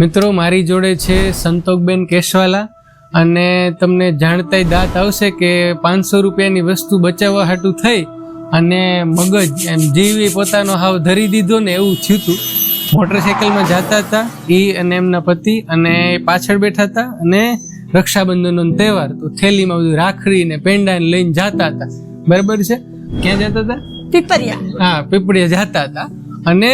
મિત્રો મારી જોડે છે સંતોકબેન કેશવાલા અને તમને જાણતાય દાંત આવશે કે પાંચસો રૂપિયાની વસ્તુ બચાવવા હાટું થઈ અને મગજ એમ જીવી પોતાનો હાવ ધરી દીધો ને એવું થયું હતું મોટરસાઇકલમાં જતા હતા એ અને એમના પતિ અને પાછળ બેઠા હતા અને રક્ષાબંધનનો તહેવાર તો થેલીમાં બધું રાખડી ને પેંડા લઈને જતા હતા. બરાબર છે? ક્યાં જતા હતા? પીપરિયા હા પીપળીયા જતા હતા. અને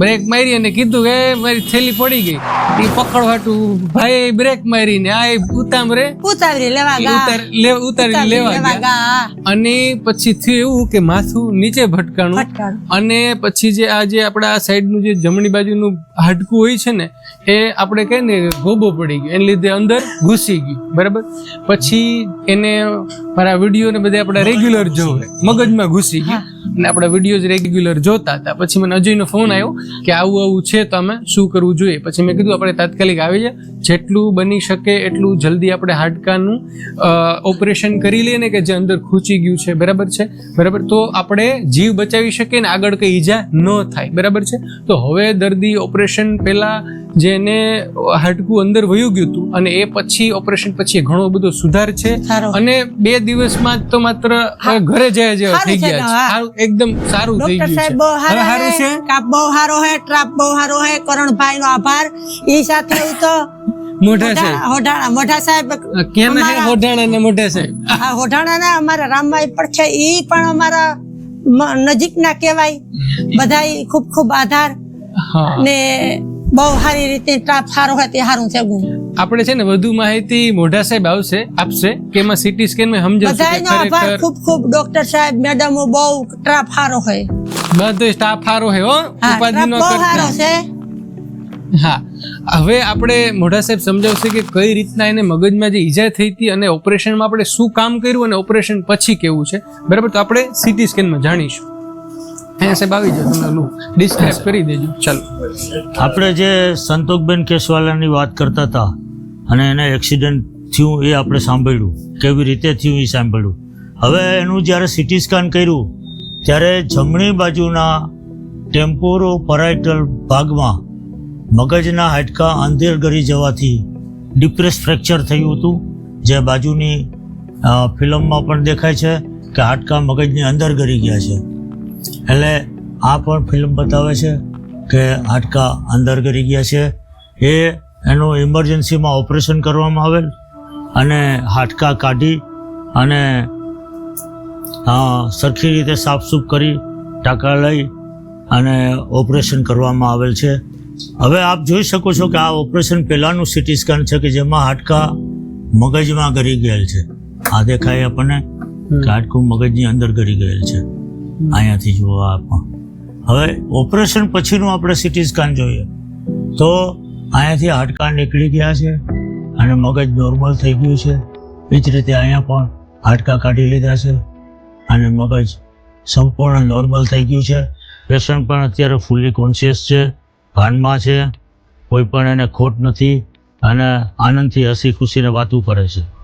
બ્રેક મારી અને કીધું કે મારી થેલી પડી ગઈ. એ પકડવાટું ભાઈ બ્રેક મારી ને આ ઉતામ રે. ઉતાવળી લેવા ઉતાર ઉતારી લેવા અને પછી થયું એવું કે માથું નીચે ભટકાણું. અને પછી જે આ જે આપણા આ સાઈડનું જે જમણી બાજુનું હાડકું હોય છે ને એ આપણે કહીએ ને ગોબો પડી ગયો. એને લીધે અંદર ઘૂસી ગયું. બરાબર? પછી એને મારા વીડિયો ને બધા આપણે રેગ્યુલર જોવે મગજમાં ઘૂસી ગયું. અને આપણા વિડીયોઝ રેગ્યુલર જોતા હતા. પછી મને અજયનો ફોન આવ્યો કે આવું આવું છે તો અમે શું કરવું જોઈએ? પછી મેં કીધું, આપણે તાત્કાલિક આવી જાય જેટલું બની શકે એટલું જલ્દી આપણે હાડકાનું ઓપરેશન કરી લઈએ ને કે જે અંદર ખૂંચી ગયું છે. બરાબર છે? બરાબર? તો આપણે જીવ બચાવી શકીએ ને આગળ કંઈ ઈજા ન થાય. બરાબર છે? તો હવે દર્દી ઓપરેશન પહેલા જેને હાડકું અંદર વયું ગયું હતું અને એ પછી ઓપરેશન પછી ઘણો બધો સુધાર છે. અને બે દિવસમાં તો માત્ર ઘરે જાય જેવા થઈ ગયા છે એકદમ સારું થઈ ગયું છે. સારું છે. કાપ બહુ સારો હે ટ્રાપ બહુ સારો હે કરણભાઈ નો આભાર. એ સાથે તો મોઢા સાહેબ હોઢાણા મોઢા સાહેબ કેમ હે? હોઢાણા ને મોઢા સાહેબ આ હોઢાણાના અમારા રામભાઈ પણ છે. ઈ પણ અમારા નજીકના કહેવાય. બધાય ખૂબ ખૂબ આધાર. ને બહુ સારી રીતે સારો હોય તે સારું છે ગુણ. આપણે છે ને વધુ માહિતી મોઢા સાહેબ આવશે આપશે કે એમાં સીટી સ્કેનમાં સમજાવશે બધાનો આભાર ખૂબ ખૂબ ડોક્ટર સાહેબ મેડમો બહુ સ્ટાફ સારો હોય. બધો સ્ટાફ સારો હોય હો હા ઉપાધિ નો સારો છે. હા હવે આપણે મોઢા સાહેબ સમજાવશે કે કઈ રીતના એને મગજમાં જે ઈજા થઈ હતી અને ઓપરેશનમાં આપણે શું કામ કર્યું અને ઓપરેશન પછી કેવું છે. બરાબર તો આપણે સીટી સ્કેનમાં જાણીશું. સાહેબ આવી જાઓ તમે ઓલું ડિસ્ક્રાઇબ કરી દેજો. ચાલો. આપણે જે સંતોકબેન કેશવાલાની વાત કરતા હતા અને એને એક્સિડન્ટ થયું એ આપણે સાંભળ્યું, કેવી રીતે થયું એ સાંભળ્યું. હવે એનું જ્યારે સિટી સ્કેન કર્યું, ત્યારે જમણી બાજુના ટેમ્પોરો પરાઇટલ ભાગમાં મગજના હાડકા અંધેર ગરી જવાથી ડિપ્રેસ ફ્રેક્ચર થયું હતું. જે બાજુની ફિલ્મમાં પણ દેખાય છે કે હાડકા મગજની અંદર ગરી ગયા છે. એટલે આ પણ ફિલ્મ બતાવે છે કે હાડકા અંદર કરી ગયા છે. એ એનું ઇમરજન્સીમાં ઓપરેશન કરવામાં આવેલ અને હાડકા કાઢી અને સરખી રીતે સાફસૂફ કરી ટાંકા લઈ અને ઓપરેશન કરવામાં આવેલ છે. હવે આપ જોઈ શકો છો કે આ ઓપરેશન પહેલાંનું સિટી સ્કેન છે કે જેમાં હાડકા મગજમાં ગરી ગયેલ છે. આ દેખાય આપણને કે હાડકું મગજની અંદર ગરી ગયેલ છે. અહીંયાથી જુઓ આ હવે ઓપરેશન પછીનું આપણે સિટી સ્કેન જોઈએ. તો અહીંયાથી હાડકાં નીકળી ગયા છે અને મગજ નોર્મલ થઈ ગયું છે. એ જ રીતે અહીંયા પણ હાડકાં કાઢી લીધા છે અને મગજ સંપૂર્ણ નોર્મલ થઈ ગયું છે. પેશન્ટ પણ અત્યારે ફૂલી કોન્શિયસ છે, ભાનમાં છે, કોઈ પણ એને ખોટ નથી અને આનંદથી હસી ખુશીને વાતું કરે છે.